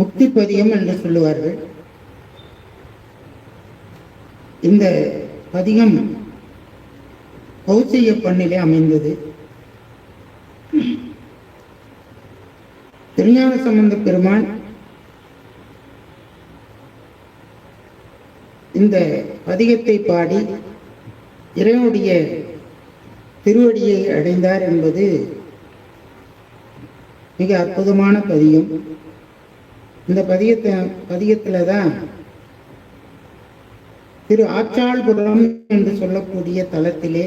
முக்தி பதிகம் என்று சொல்லுவார்கள். இந்த பதிகம் கௌசிய பண்ணிலே அமைந்தது. திருஞான சம்பந்த பெருமான் இந்த பதிகத்தை பாடி இறைவனுடைய திருவடியை அடைந்தார் என்பது மிக அற்புதமான பதிகம். இந்த பதியத்தை பதிகத்தில் தான் திரு ஆச்சாள்புரம் என்று சொல்லக்கூடிய தலத்திலே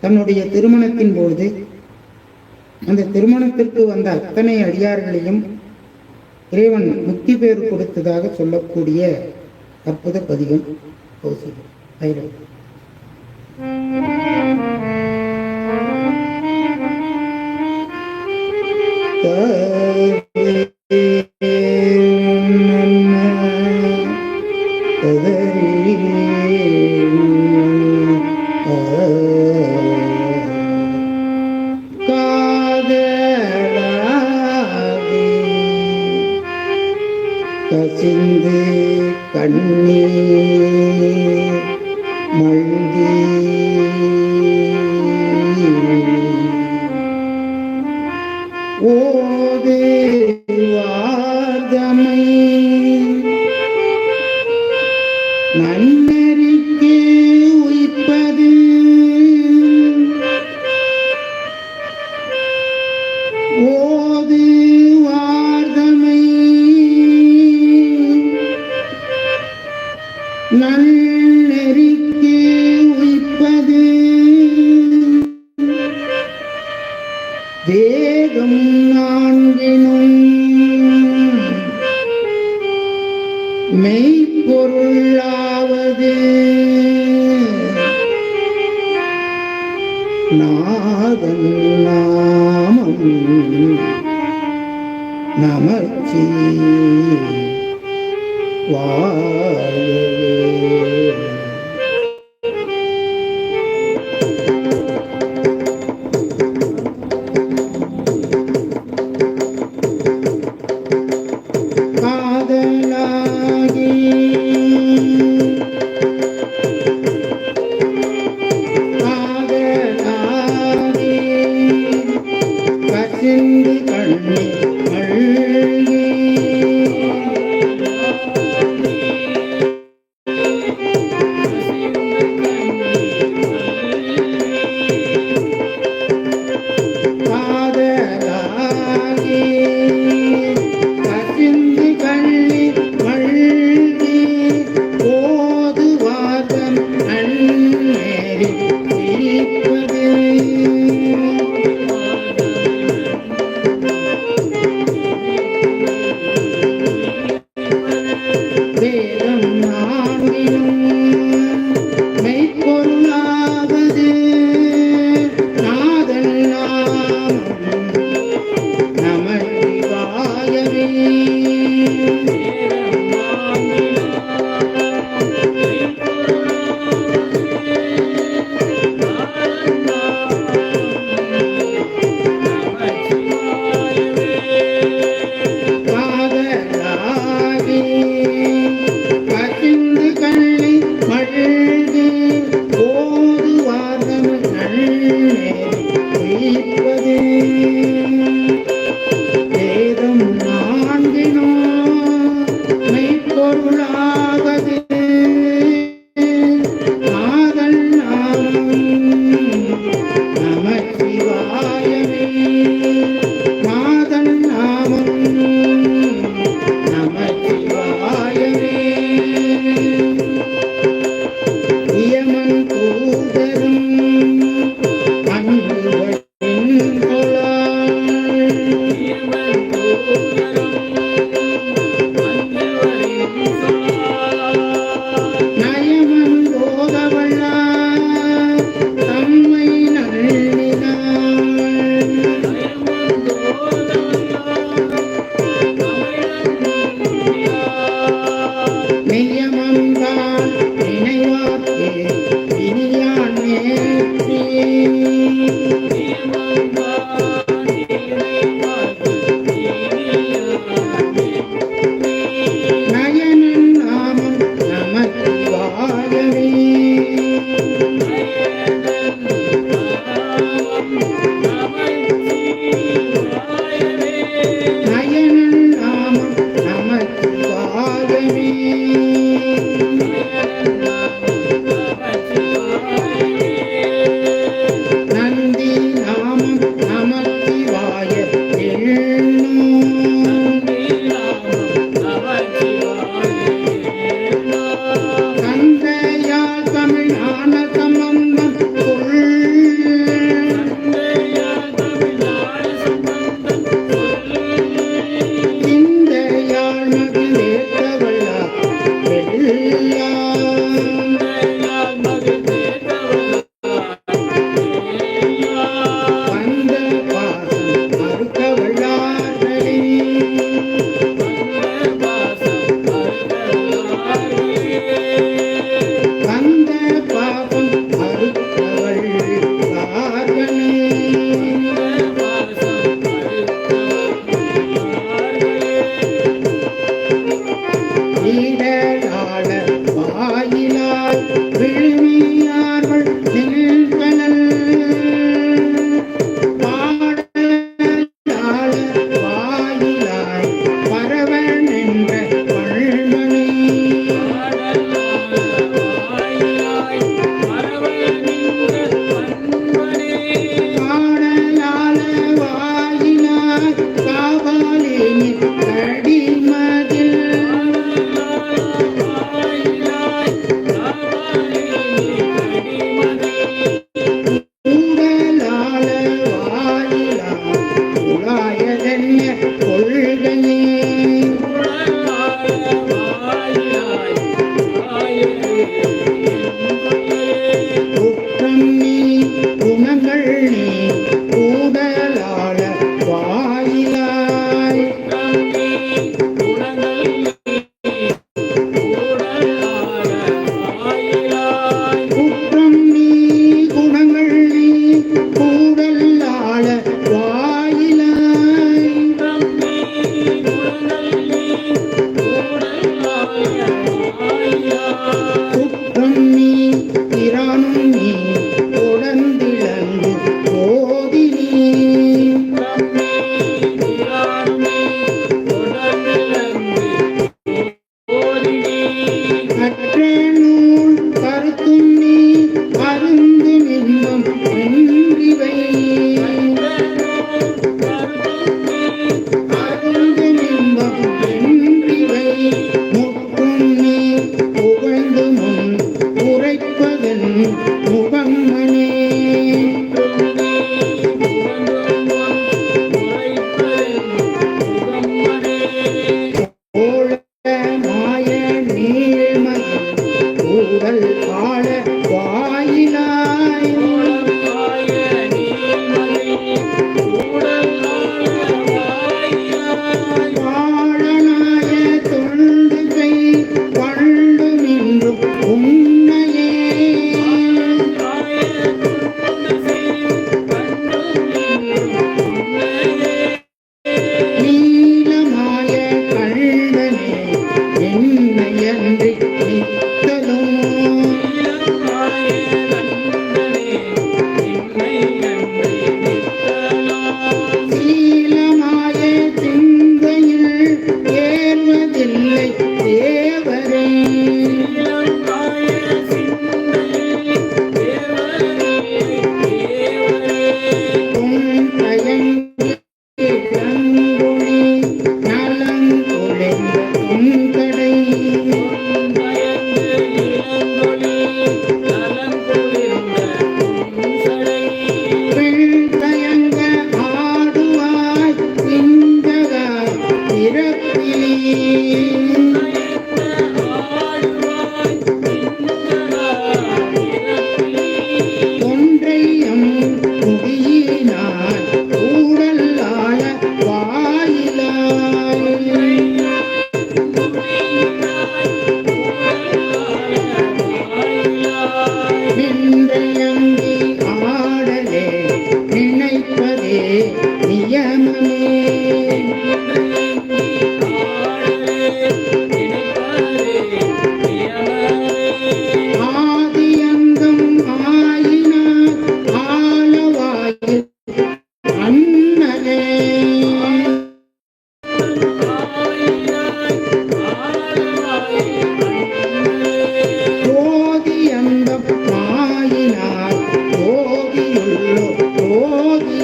தன்னுடைய திருமணத்தின் போது அந்த திருமணத்திற்கு வந்த அத்தனை அடியார்களையும் இறைவன் முக்தி பேர் கொடுத்ததாக சொல்லக்கூடிய அற்புத பதிகம் கௌசிகம். பைரவ் ഹരി நாதன் நாமம். நமச்சி வாழவே. Thank you. பெரும்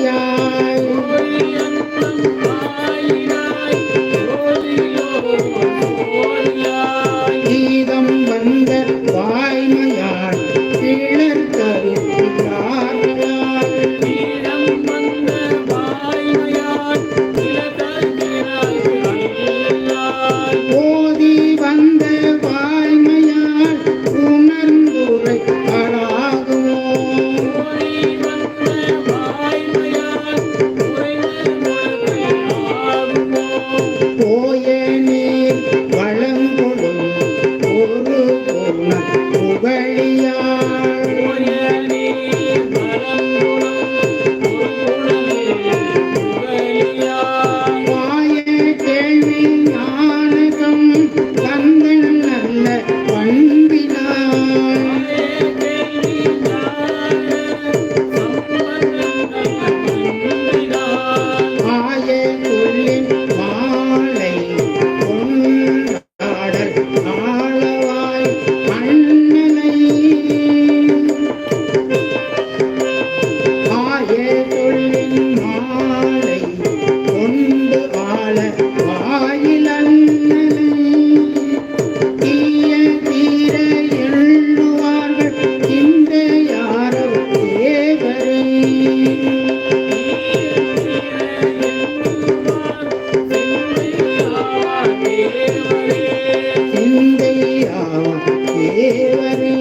I yaar தேவரே.